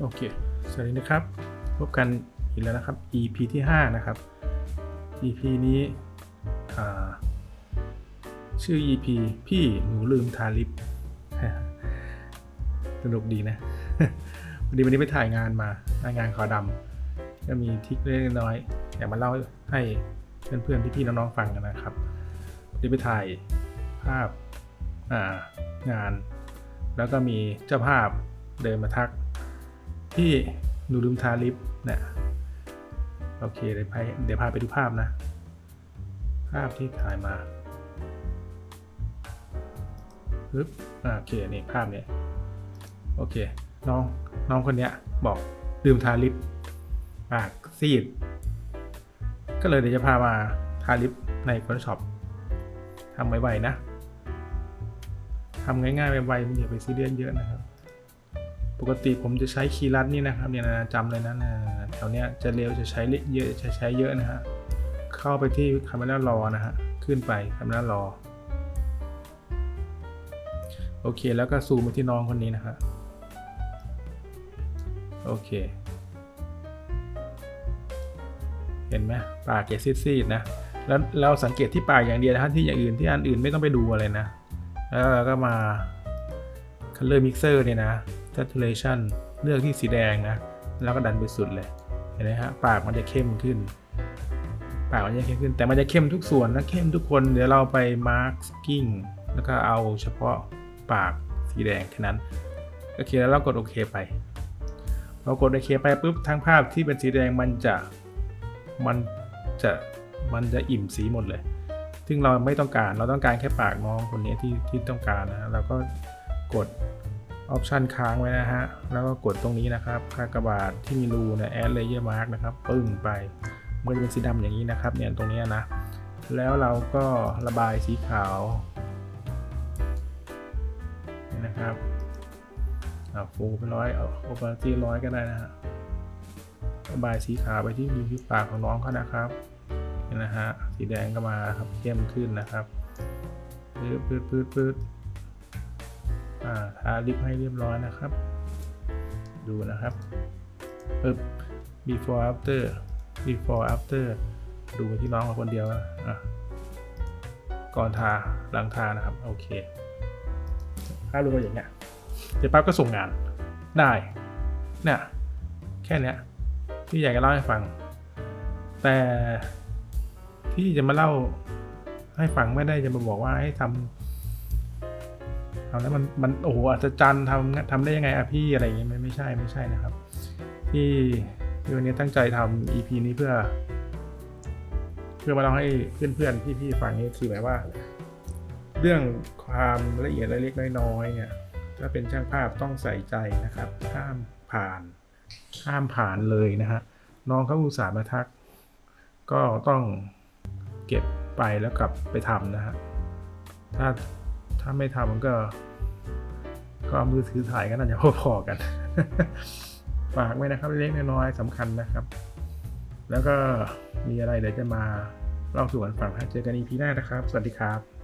โอเค สวัสดีนะครับ พบกันอีกแล้วนะครับ EP ที่ 5 นะครับ EP นี้ชื่อ EP พี่หนูลืมทาลิปสนุกดีนะวันนี้วันนี้ไปถ่ายงานมา งานขาวดำก็มีทริคเล็กน้อยอยากมาเล่าให้เพื่อนๆพี่ๆน้องๆฟังกันนะครับวันนี้ไปถ่ายภาพางาน แล้วก็มีเจ้าภาพเดินมาทัก พี่หนูลืมทาลิปเนี่ยโอเคเดี๋ยวพาเดี๋ยวพาไปดูภาพนะ ภาพที่ถ่ายมาปึ๊บโอเคนี่ภาพเนี้ยโอเค น้องน้องคนเนี้ยบอกลืมทาลิปปากซีด ก็เลยเดี๋ยวจะพามาทาลิปใน Photoshop ทำไวๆนะทำง่ายๆไวๆไม่อย่าไปซีเรียสเยอะนะครับ ปกติผมจะใช้คีย์ลัดนี่นะครับเนี่ยนะจำเลยนะนะแถวเนี้ยจะเร็วจะใช้เยอะจะใช้เยอะนะฮะเข้าไปที่คาเมล่ารอนะฮะขึ้นไปคาเมล่ารอโอเคแล้วก็ซูมมาที่น้องคนนี้นะฮะโอเค เห็นไหมปากแกซีดๆนะแล้วเราสังเกตที่ปากอย่างเดียวนะฮะที่อย่างอื่นที่อันอื่นไม่ต้องไปดูอะไรนะแล้วเราก็มา color mixer เนี่ยนะ saturation เลือกที่สีแดงนะ แล้วก็ดันไปสุดเลย เห็นไหมฮะ ปากมันจะเข้มขึ้น ปากมันจะเข้มขึ้น แต่มันจะเข้มทุกส่วนนะ เข้มทุกคน เดี๋ยวเราไป masking แล้วก็เอาเฉพาะปากสีแดงแค่นั้น โอเค แล้วเรากดโอเคไปเรากดโอเคไปปุ๊บ ทั้งภาพที่เป็นสีแดงมันจะ มันจะ มันจะอิ่มสีหมดเลย ซึ่งเราไม่ต้องการ เราต้องการแค่ปากน้องคนนี้ที่ที่ต้องการนะ เราก็กด ออปชันค้างไว้นะฮะ แล้วก็กดตรงนี้นะครับคากบาทที่มีรูเนี่ย add layer mark นะครับ ปึ้งไปมันจะเป็นสีดำอย่างนี้นะครับ เนี่ยตรงนี้นะ แล้วเราก็ระบายสีขาว นี่นะครับอ่าฟูไปร้อยเอาโอเปอร์ตี้ร้อยก็ได้นะฮะ ระบายสีขาวไปที่ริมปากของน้องเขานะครับนี่นะฮะ สีแดงก็มาครับเข้มขึ้นนะครับปืดปืดปืดปืด ทาลิปให้เรียบร้อยนะครับ ดูนะครับปึ๊บ before after before after ดูไปที่น้องเราคนเดียวนะะก่อนทาหลังทานะครับ โอเค ถ้ารู้ว่าอย่างเงี้ยเดี๋ยวปั๊บก็ส่งงานได้เนี่ยแค่เนี้ยที่อยากจะเล่าให้ฟัง แต่ที่จะมาเล่าให้ฟังไม่ได้จะมาบอกว่าให้ทำ ทำแล้วมันมันโอ้โหอัศจรรย์ทำทำได้ยังไงอะพี่อะไรอย่างเงี้ยไม่ไม่ใช่ไม่ใช่นะครับ ที่ที่วันนี้ตั้งใจทำ EP นี้เพื่อ เพื่อมาเล่าให้เพื่อนๆพี่ๆฟังนี่คือหมายว่า เรื่องความละเอียดเล็กๆน้อยๆเนี่ยถ้าเป็นช่างภาพต้องใส่ใจนะครับห้ามผ่านห้ามผ่านเลยนะฮะน้องเขาอุตส่าห์มาทัก ก็ต้องเก็บไปแล้วกลับไปทำนะฮะถ้า ถ้าไม่ทำมันก็ ก็มือถือถ่ายก็น่าจะพอๆกัน ฝากไว้นะครับเล็กๆน้อยๆสำคัญนะครับ แล้วก็มีอะไรเดี๋ยวจะมาเล่าสู่กันฟังฮะเจอกันอีพีหน้านะครับ สวัสดีครับ